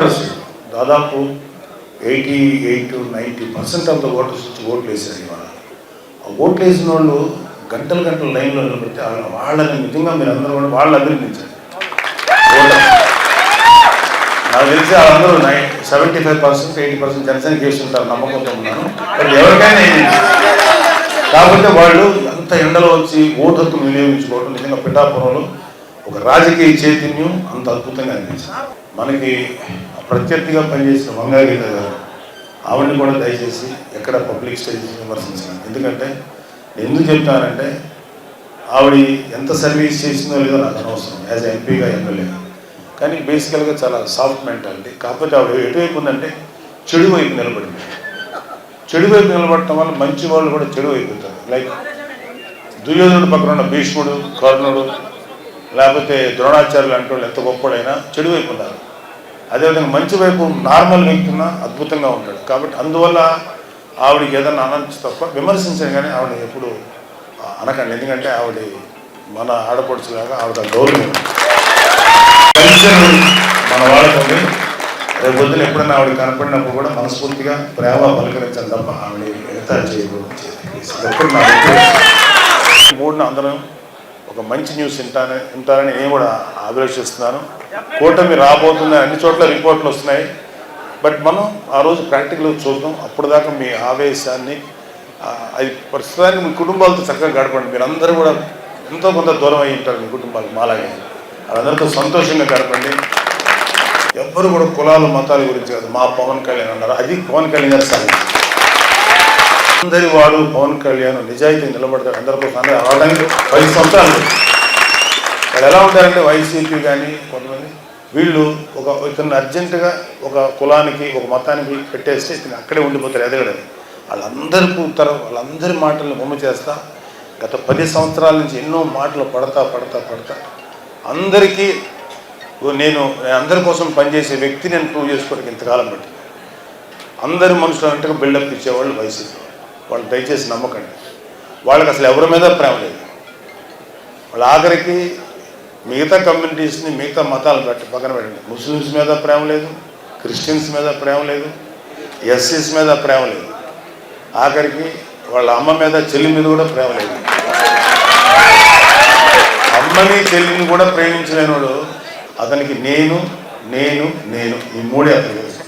Voters. దాదాపు eighty eight ninety percent of the voters వచ్చి ఓట్లు వేసారు ఇవాళ. ఆ ఓట్లు వేసిన వాళ్ళు గంటలు గంటలు లైన్లో నిలబడితే వాళ్ళని నిజంగా మీరు అందరూ కూడా వాళ్ళు అభినందించారు నాకు తెలిసి వాళ్ళందరూ nine seventy five percent eighty percent Janasena చేస్తుంటారు నమ్మకంతో ఉన్నాను. బట్ ఎవరికైనా కాకపోతే వాళ్ళు ఎంత ఎండలో వచ్చి ఓటు హక్కును వినియోగించుకోవడం నిజంగా పిఠాపురంలో ఒక రాజకీయ చైతన్యం అంత అద్భుతంగా అనిపించింది. మనకి ప్రత్యర్థిగా పనిచేసిన వంగాగీత గారు ఆవిడని కూడా దయచేసి ఎక్కడ పబ్లిక్ స్టేజ్ విమర్శించాను ఎందుకంటే ఎందుకు చెప్తానంటే ఆవిడ ఎంత సర్వీస్ చేసిందో లేదో నాకు అనవసరం యాజ్ ఎంపీగా ఎమ్మెల్యే. కానీ బేసికల్గా చాలా సాఫ్ట్ మెంటాలిటీ. కాకపోతే ఆవిడ ఎటువైపు ఉందంటే చెడు వైపు నిలబడింది. చెడు వైపు నిలబడటం వల్ల మంచి వాళ్ళు కూడా చెడు అయిపోతారు లైక్ దుర్యోధనుడు పక్కన ఉన్న భీష్ముడు కర్ణుడు లేకపోతే ద్రోణాచార్యులు అంటే వాళ్ళు ఎంత గొప్పడైనా చెడు వైపు ఉన్నారు అదేవిధంగా మంచి వైపు నార్మల్ వ్యక్తి ఉన్నా అద్భుతంగా ఉంటాడు. కాబట్టి అందువల్ల ఆవిడకి ఏదన్నా అనొచ్చు తప్ప విమర్శించాను కానీ ఆవిడ ఎప్పుడు అనకండి. ఎందుకంటే ఆవిడ మన ఆడపడుచులాగా ఆవిడ గౌరవం. మన వాళ్ళకి రేపు పొద్దున ఎప్పుడైనా ఆవిడ కనపడినప్పుడు కూడా మనస్ఫూర్తిగా ప్రేమ పలకరించాలి తప్ప ఆవిడ మిగతా చేయకూడదు మూడున అందరం ఒక మంచి న్యూస్ వింటానే వింటారని నేను కూడా అభిలషిస్తున్నాను కూటమి రాబోతుంది అన్ని చోట్ల రిపోర్ట్లు వస్తున్నాయి. బట్ మనం ఆ రోజు ప్రాక్టికల్గా చూద్దాం. అప్పుడు దాకా మీ ఆవేశాన్ని అది ప్రస్తుతానికి మీ కుటుంబాలతో చక్కగా గడపండి. మీరు అందరూ కూడా ఎంతో కొంత దూరం అయి ఉంటారు మీ కుటుంబాలు మాలాగే. వాళ్ళందరితో సంతోషంగా గడపండి. ఎవ్వరు కూడా కులాలు మతాల గురించి కాదు. మా పవన్ కళ్యాణ్ అన్నారు. అది పవన్ కళ్యాణ్ గారు సాగు అందరి వాడు పవన్ కళ్యాణ్ నిజాయితీ నిలబడతాడు. అందరి అందరూ రావడానికి పది సంవత్సరాలు వాళ్ళు ఎలా ఉంటారంటే వైసీపీ కానీ కొంతమంది వీళ్ళు ఒక ఇతను అర్జెంటుగా ఒక కులానికి ఒక మతానికి పెట్టేస్తే ఇతను అక్కడే ఉండిపోతారు ఎదగడని. వాళ్ళందరి ఉత్తరం వాళ్ళందరి మాటలను బొమ్మ చేస్తా గత పది సంవత్సరాల నుంచి ఎన్నో మాటలు పడతా పడతా పడతా. అందరికీ ఓ నేను అందరి కోసం పనిచేసే వ్యక్తి నేను ప్రూవ్ చేసుకోవడానికి ఇంతకాలం బట్టి అందరి మనుషులు అంటే బిల్డప్ ఇచ్చేవాళ్ళు వైసీపీ వాళ్ళు దయచేసి నమ్మకండి. వాళ్ళకి అసలు ఎవరి మీద ప్రేమ లేదు. వాళ్ళ ఆఖరికి మిగతా కమ్యూనిటీస్ని మిగతా మతాలు పెట్టి పక్కన పెట్టండి. ముస్లిమ్స్ మీద ప్రేమ లేదు క్రిస్టియన్స్ మీద ప్రేమ లేదు ఎస్సీస్ మీద ప్రేమ లేదు. ఆఖరికి వాళ్ళ అమ్మ మీద చెల్లి మీద కూడా ప్రేమ లేదు. అమ్మని చెల్లిని కూడా ప్రేమించలేనివాడు అతనికి నేను నేను నేను ఈ మూడే అతను